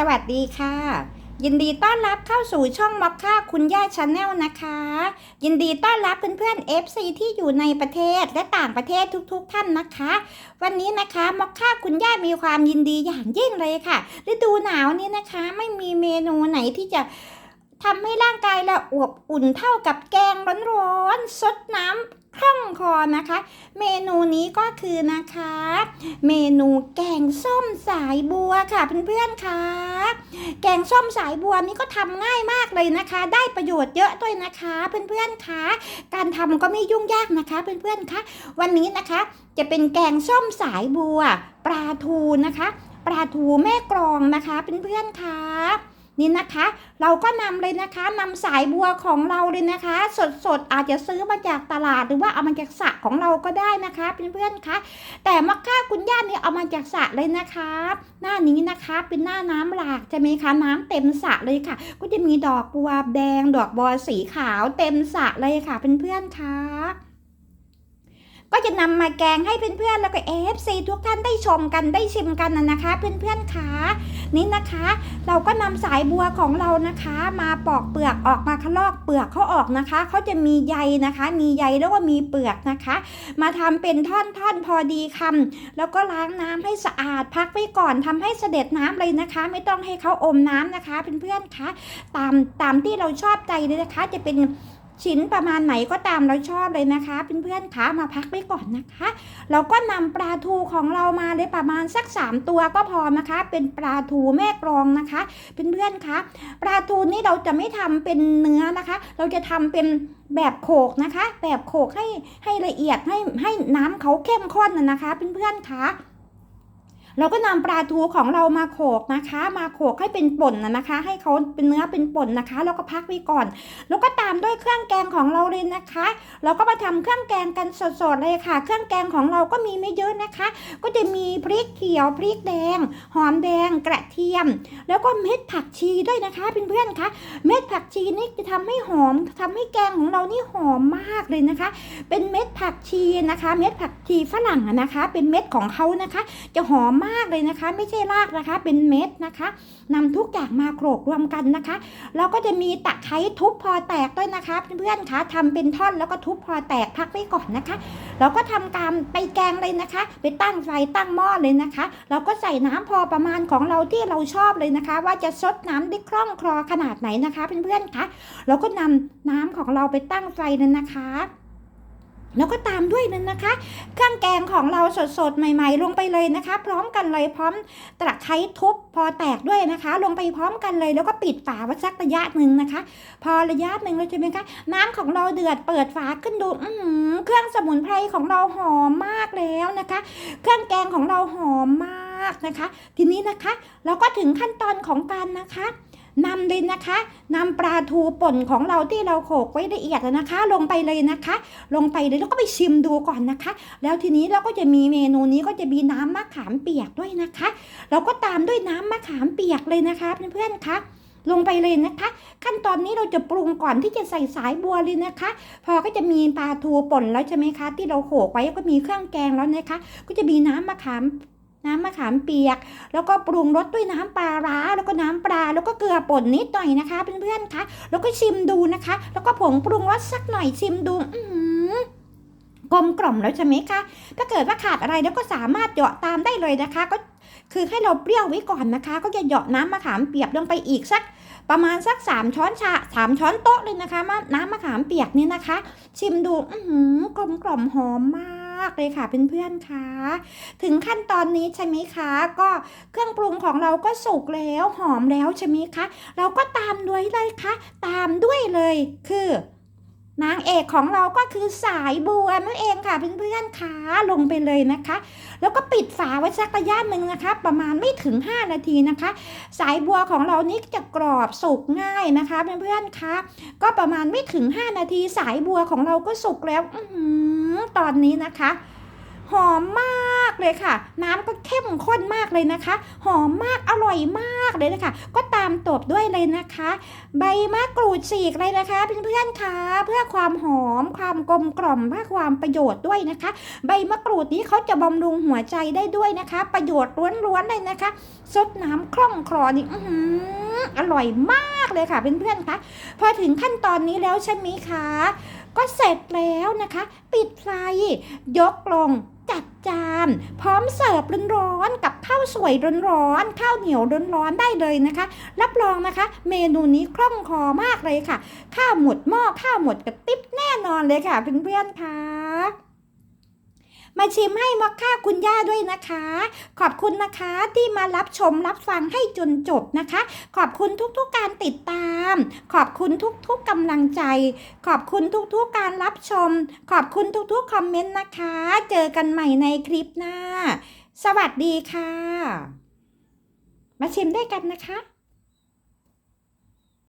สวัสดีค่ะ ยินดีต้อนรับเข้าสู่ช่องม็อกค่าคุณย่าชาแนลนะคะ ยินดีต้อนรับเพื่อนๆ FC ที่อยู่ในประเทศและต่างประเทศทุกๆ ท่านนะคะ วันนี้นะคะม็อกค่าคุณย่ามีความยินดีอย่างยิ่งเลยค่ะฤดูหนาวนี้นะคะไม่มีเมนูไหนที่จะทำให้ร่างกายเราอวบอุ่นเท่ากับแกงร้อนๆซดน้ำ คล่องคอนะคะ เมนูนี้ก็คือนะคะ เมนูแกงส้มสายบัวค่ะเพื่อนๆค่ะแกงส้มสายบัวนี่ก็ทำง่ายมากเลยนะคะ ได้ประโยชน์เยอะด้วยนะคะเพื่อนๆค่ะการทำก็ไม่ยุ่งยากนะคะเพื่อนๆค่ะวันนี้นะคะจะเป็นแกงส้มสายบัว ปลาทูนะคะ ปลาทูแม่กรองนะคะเพื่อนๆค่ะ นี่นะคะ เราก็นำเลยนะคะนำสายบัวของเราเลยนะคะ สดๆอาจจะซื้อมาจากตลาดหรือว่าเอามาจากสระของเราก็ได้นะคะเพื่อนๆค่ะแต่มะค่าคุณย่าเนี่ยเอามาจากสระเลยนะคะหน้านี้นะคะเป็นหน้าน้ำหลากจะไหมคะน้ำเต็มสระเลยค่ะ ก็จะมีดอกบัวแดง ดอกบัวสีขาวเต็มสระเลยค่ะเพื่อนๆค่ะ ก็จะนำมาแกงให้เพื่อนๆแล้วก็เอฟซีทุกท่านได้ชมกันได้ชิมกันนะนะคะ เพื่อนๆค่ะนี่นะคะ เราก็นำสายบัวของเรานะคะ มาปอกเปลือกออกมาขลอกเปลือกเขาออกนะคะเขาจะมีใยนะคะ มีใยแล้วก็มีเปลือกนะคะ มาทำเป็นท่อนๆพอดีคำแล้วก็ล้างน้ำให้สะอาดพักไว้ก่อนทำให้เสด็จน้ำเลยนะคะ ไม่ต้องให้เขาอมน้ำนะคะเพื่อนๆคะตามตามที่เราชอบใจเลยนะคะจะเป็น ชิ้นประมาณไหนก็ตามเราชอบเลยนะคะเพื่อนๆคะมาพักไว้ก่อนนะคะเราก็นำปลาทูของเรามาเลยประมาณสัก 3 ตัวก็พอนะคะ เป็นปลาทูแม่กรองนะคะเพื่อนๆคะปลาทูนี่เราจะไม่ทำเป็นเนื้อนะคะ เราจะทำเป็นแบบโขกนะคะ แบบโขกให้ให้ละเอียดให้ให้น้ำเขาเข้มข้นนะนะคะเพื่อนๆคะ เราก็นำปลาทูของเรามาโขกนะคะ มาโขกให้เป็นป่นนะคะ ให้เขาเป็นเนื้อเป็นป่นนะคะ แล้วก็พักไว้ก่อน แล้วก็ตามด้วยเครื่องแกงของเราเลยนะคะ เราก็มาทำเครื่องแกงกันสดๆเลยค่ะ เครื่องแกงของเราก็มีไม่เยอะนะคะ ก็จะมีพริกเขียวพริกแดง หอมแดงกระเทียม แล้วก็เม็ดผักชีด้วยนะคะเพื่อนๆคะเม็ดผักชีนี่จะทำให้หอมทำให้แกงของเรานี่หอมมากเลยนะคะ เป็นเม็ดผักชีนะคะ เม็ดผักชีฝรั่งนะคะ เป็นเม็ดของเขานะคะ จะหอมมากากเลยนะคะ ไม่ใช่รากนะคะ เป็นเม็ดนะคะนำทุกอย่างมาโขลกรวมกันนะคะแล้วก็จะมีตะไคร้ทุบพอแตกด้วยนะคะเพื่อนๆคะทำเป็นท่อนแล้วก็ทุบพอแตกพักไว้ก่อนนะคะเราก็ทำการไปแกงเลยนะคะ ไปตั้งไฟตั้งหม้อเลยนะคะ เราก็ใส่น้ำพอประมาณของเราที่เราชอบเลยนะคะ ว่าจะซดน้ำได้คล่องคลอขนาดไหนนะคะเพื่อนๆคะเราก็นำน้ำของเราไปตั้งไฟเลยนะคะ แล้วก็ตามด้วยนั่นนะคะ เครื่องแกงของเราสดๆ ใหม่ๆ ลงไปเลยนะคะ พร้อมกันเลยพร้อมตะไคร้ทุบพอแตกด้วยนะคะ ลงไปพร้อมกันเลย แล้วก็ปิดฝาไว้สักระยะหนึ่งนะคะ พอระยะหนึ่งเราจะเป็นคะน้ำของเราเดือดเปิดฝาขึ้นดูอืเครื่องสมุนไพรของเราหอมมากแล้วนะคะ เครื่องแกงของเราหอมมากนะคะ ทีนี้นะคะ เราก็ถึงขั้นตอนของการนะคะ นำเลยนะคะนำปลาทูป่นของเราที่เราโขลกไว้ละเอียดนะคะ ลงไปเลยนะคะ ลงไปเลยแล้วก็ไปชิมดูก่อนนะคะ แล้วทีนี้เราก็จะมีเมนูนี้ก็จะมีน้ำมะขามเปียกด้วยนะคะ เราก็ตามด้วยน้ำมะขามเปียกเลยนะคะเพื่อนๆคะลงไปเลยนะคะ ขั้นตอนนี้เราจะปรุงก่อนที่จะใส่สายบัวเลยนะคะ พอก็จะมีปลาทูป่นแล้วใช่ไหมคะ ที่เราโขลกไว้ก็มีเครื่องแกงแล้วนะคะ ก็จะมีน้ำมะขาม น้ำมะขามเปียก แล้วก็ปรุงรสด้วยน้ำปลาร้า แล้วก็น้ำปลา แล้วก็เกลือป่นนิดหน่อยนะคะเพื่อนๆคะ แล้วก็ชิมดูนะคะ แล้วก็ผงปรุงรสสักหน่อยชิมดู อืกลมกล่อมแล้วใช่ไหมคะ ถ้าเกิดว่าขาดอะไรแล้วก็สามารถเหยาะตามได้เลยนะคะ ก็คือให้เราเปรี้ยวไว้ก่อนนะคะ ก็จะเหยาะน้ำมะขามเปียกลงไปอีกสักประมาณสักสามช้อนชาสามช้อนโต๊ะเลยนะคะน้ำมะขามเปียกนี่นะคะ ชิมดู อืกลมกล่อมหอมมากากเลยค่ะเพื่อนๆค่ะถึงขั้นตอนนี้ใช่ไหมคะ ก็เครื่องปรุงของเราก็สุกแล้วหอมแล้วใช่ไหมคะ เราก็ตามด้วยเลยค่ะ ตามด้วยเลยคือ นางเอกของเราก็คือสายบัวนั่นเองค่ะเพื่อนๆค่ะลงไปเลยนะคะ แล้วก็ปิดฝาไว้สักระยะหนึ่งนะคะ ประมาณไม่ถึง 5 นาทีนะคะ สายบัวของเรานี่จะกรอบสุกง่ายนะคะเพื่อนๆคะก็ประมาณไม่ถึง 5 นาที สายบัวของเราก็สุกแล้วอือหือตอนนี้นะคะ หอมมาก เลยค่ะ น้ำก็เข้มข้นมากเลยนะคะ หอมมากอร่อยมากเลยนะคะ ก็ตามตบด้วยเลยนะคะ ใบมะกรูดฉีกเลยนะคะเพื่อนๆคะเพื่อความหอมความกลมกล่อมเพื่อความประโยชน์ด้วยนะคะ ใบมะกรูดนี้เขาจะบำรุงหัวใจได้ด้วยนะคะ ประโยชน์ล้วนๆเลยนะคะซดน้ำคล่องคลอนี่อื้อหืออร่อยมากเลยค่ะเพื่อนๆคะพอถึงขั้นตอนนี้แล้วใช่ไหมคะ ก็เสร็จแล้วนะคะ ปิดไฟ ยกลงจัดจาน พร้อมเสิร์ฟร้อนๆกับข้าวสวยร้อนๆข้าวเหนียวร้อนๆได้เลยนะคะ รับรองนะคะ เมนูนี้คล่องคอมากเลยค่ะ ข้าวหมดหม้อข้าวหมดกระติบแน่นอนเลยค่ะเพื่อนๆค่ะ มาชิมให้มอคค่าคุณย่าด้วยนะคะ ขอบคุณนะคะที่มารับชมรับฟังให้จนจบนะคะ ขอบคุณทุกๆการติดตาม ขอบคุณทุกๆกำลังใจ ขอบคุณทุกๆการรับชม ขอบคุณทุกๆคอมเมนต์นะคะ เจอกันใหม่ในคลิปหน้า สวัสดีค่ะ มาชิมด้วยกันนะคะ